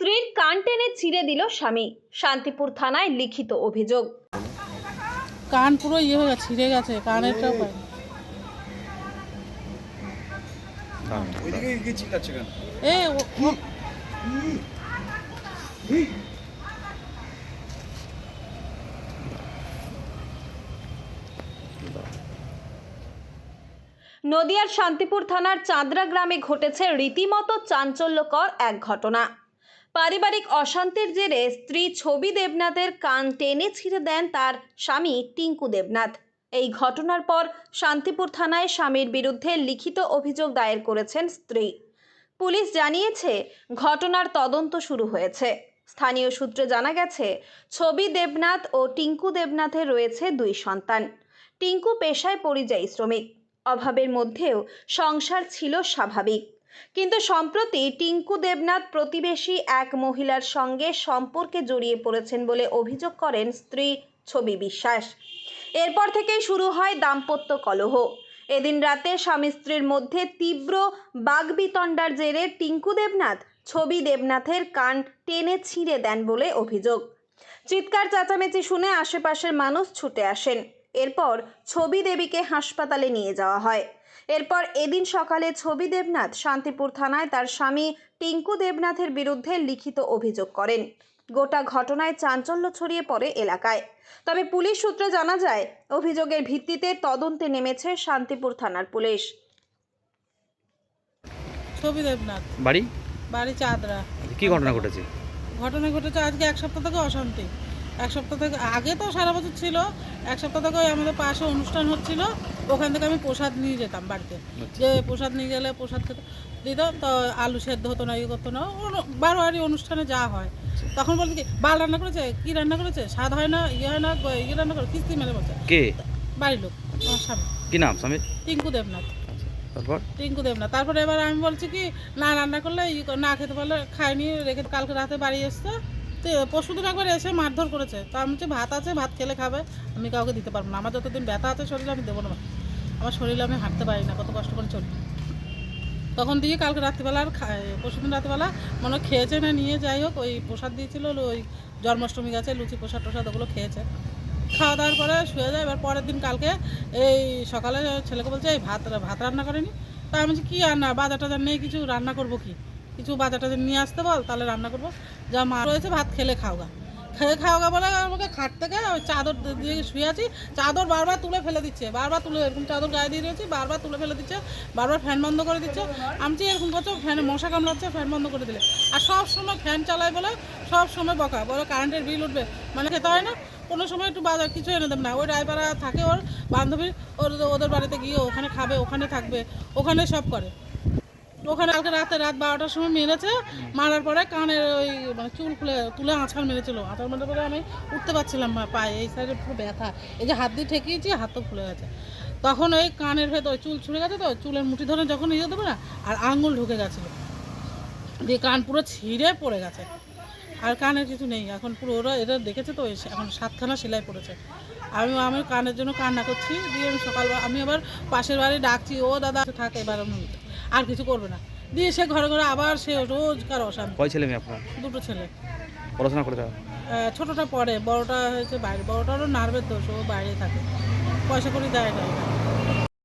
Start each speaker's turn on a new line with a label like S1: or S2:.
S1: স্ত্রীর কান টেনে ছিঁড়ে দিল স্বামী। শান্তিপুর থানায় লিখিত অভিযোগ।
S2: কান পুরো ইয়ে হয়ে গেছে ছিঁড়ে গেছে কানেরটাও পাই
S3: ওইদিকে গিয়ে চিল্লাচ্ছে কেন?
S2: এ ও- ও-
S1: নদিয়ার শান্তিপুর থানার চাঁদরা গ্রামে ঘটেছে রীতিমতো চাঞ্চল্যকর এক ঘটনা। পারিবারিক অশান্তির জেরে স্ত্রী ছবি দেবনাথের কান টেনে ছিঁড়ে দেন তার স্বামী টিঙ্কু দেবনাথ। এই ঘটনার পর শান্তিপুর থানায় স্বামীর বিরুদ্ধে লিখিত অভিযোগ দায়ের করেছেন স্ত্রী। পুলিশ জানিয়েছে, ঘটনার তদন্ত শুরু হয়েছে। স্থানীয় সূত্রে জানা গেছে, ছবি দেবনাথ ও টিঙ্কু দেবনাথের রয়েছে দুই সন্তান। টিঙ্কু পেশায় পরিযায়ী শ্রমিক। অভাবের মধ্যেও সংসার ছিল স্বাভাবিক। কিন্তু সম্প্রতি টিঙ্কু দেবনাথ প্রতিবেশী এক মহিলার সঙ্গে সম্পর্কে জড়িয়ে পড়েছেন বলে অভিযোগ করেন স্ত্রী ছবি বিশ্বাস। এরপর থেকেই শুরু হয় দাম্পত্য কলহ। এদিন রাতে স্বামী স্ত্রীর মধ্যে তীব্র বাগবিতণ্ডার জেরে টিঙ্কু দেবনাথ ছবি দেবনাথের কান টেনে ছিঁড়ে দেন বলে অভিযোগ। চিৎকার, চেঁচামেচি শুনে আশেপাশের মানুষ ছুটে আসেন। এরপর ছবি দেবীকে হাসপাতালে নিয়ে যাওয়া হয়। এরপর এদিন সকালে ছবি দেবনাথ শান্তিপুর থানায় তার স্বামী টিঙ্কু দেবনাথের বিরুদ্ধে লিখিত অভিযোগ করেন। গোটা ঘটনায় চাঞ্চল্য ছড়িয়ে পড়ে এলাকায়। তবে পুলিশ সূত্রে জানা যায় অভিযোগের ভিত্তিতে তদন্তে নেমেছে শান্তিপুর থানার পুলিশ।
S2: ছবি দেবনাথ।
S4: বাড়ি?
S2: বাড়ি চাঁদরা।
S4: কি ঘটনা ঘটেছে?
S2: ঘটনা ঘটেছে আজকে এক সপ্তাহ থেকে অশান্তি। এক সপ্তাহ থেকে আগে তো সারা বছর ছিল এক সপ্তাহ থেকে আমাদের পাশে অনুষ্ঠান হচ্ছিল ওখান থেকে আমি প্রসাদ নিয়ে যেতাম বাড়িতে। যে প্রসাদ নিয়ে গেলে প্রসাদ খেতে দিতাম তো আলু সেদ্ধ হতো না ইয়ে করতো না অনু- বারোয়ারি অনুষ্ঠানে যা হয়। তখন বলতে কি বাল রান্না করেছে? কি রান্না করেছে? স্বাদ হয় না ইয়ে হয় না ইয়ে রান্না করে কিস্তি মেরে বলছে।
S4: কে?
S2: বাড়ির লোক আমার স্বামী।
S4: কি নাম স্বামীর
S2: টিঙ্কু দেবনাথ।
S4: তারপর?
S2: টিঙ্কু দেবনাথ। তারপরে এবার আমি বলছি কি না রান্না করলে ই কর- না খেতে পারলে খাইনি রেখে কালকে রাতে বাড়ি এসছে। পরশু একবার এসে মারধর করেছে। তো আমি ভাত আছে, ভাত খেলে খাবে। আমি কাউকে দিতে পারব না। আমার যতদিন ব্যথা আছে শরীরে, আমি দেবো না আমার শরীরে আমি হাঁটতে পারি না, কত কষ্ট করে চলি। তখন দিয়ে কালকে রাত্রিবেলা আর পরশু দিন রাত্রিবেলা মনে খেয়েছে না, নিয়ে যাই হোক, ওই প্রসাদ দিয়েছিল ওই জন্মাষ্টমী গেছে লুচি প্রসাদ টোসাদ ওগুলো খেয়েছে। খাওয়া দাওয়ার পরে শুয়ে যায়, এবার পরের দিন কালকে এই সকালে ছেলেকে বলছে, এই ভাত ভাত রান্না করেনি? তা আমি কী রান্না বাজার টাজার নেই, কিছু রান্না করব কি? কিছু বাজার টাজার নিয়ে আসতে বল, তাহলে রান্না করব। যা মা রয়েছে, ভাত খেলে খাওয়া খেয়ে খাওয়া বলে আমাকে খাট থেকে ওই চাদর দিয়ে শুয়ে আছি। চাদর বারবার তুলে ফেলে দিচ্ছে, বারবার তুলে এরকম চাদর গায়ে দিয়ে রয়েছি বারবার তুলে ফেলে দিচ্ছে, বারবার ফ্যান বন্ধ করে দিচ্ছে। আমি এরকম করছ, ফ্যানে মশা কামড়াচ্ছে, ফ্যান বন্ধ করে দিলে। আর সব সময় ফ্যান চালায় বলে, সব সময় বকা, বলে কারেন্টের বিল উঠবে। মানে খেতে হয় না, কোনো সময় একটু বাজার কিছু এনে দেব না। ওই রায়পাড়া থাকে ওর বান্ধবী, ওর ওদের বাড়িতে গিয়ে ওখানে খাবে, ওখানে থাকবে, ওখানে সব করে। ওখানে কালকে রাতে রাত বারোটার সময় মেরেছে, মারার পরে কানের ওই মানে চুল খুলে, তুলে আঁচড় মেরেছিল। আঁচড় মেরে পরে আমি উঠতে পারছিলাম পায়ে, এই সাইডে পুরো ব্যথা। এই যে হাত দিয়ে ঠেকিয়েছি, হাত তো খুলে গেছে। তখন ওই কানের ভেতর চুল ছুঁড়ে গেছে তো, চুলের মুঠি ধরে যখন ইয়ে দেবো না, আর আঙুল ঢুকে গেছিল। দিয়ে কান পুরো ছিঁড়ে পড়ে গেছে। আর কানের কিছু নেই, এখন পুরো ওরা এটা দেখেছে তো এখন সাতখানা সেলাই পড়েছে। আমি আমি কানের জন্য কান্না করছি, দিয়ে আমি সকাল আমি আবার পাশের বাড়ি ডাকছি, ও দাদা থাকে এবার আর কিছু করবে না। দিয়ে সে ঘরে ঘরে আবার সে রোজকার অশান্তি।
S4: কয় ছেলে মেয়ে আপনার?
S2: দুটো ছেলে।
S4: পড়াশোনা করে
S2: আহ, ছোটটা পড়ে বড়টা হয়েছে বাইরে। বড়টারও নার্ভের দোষ ও বাইরে থাকে। পয়সা করে দেয় না।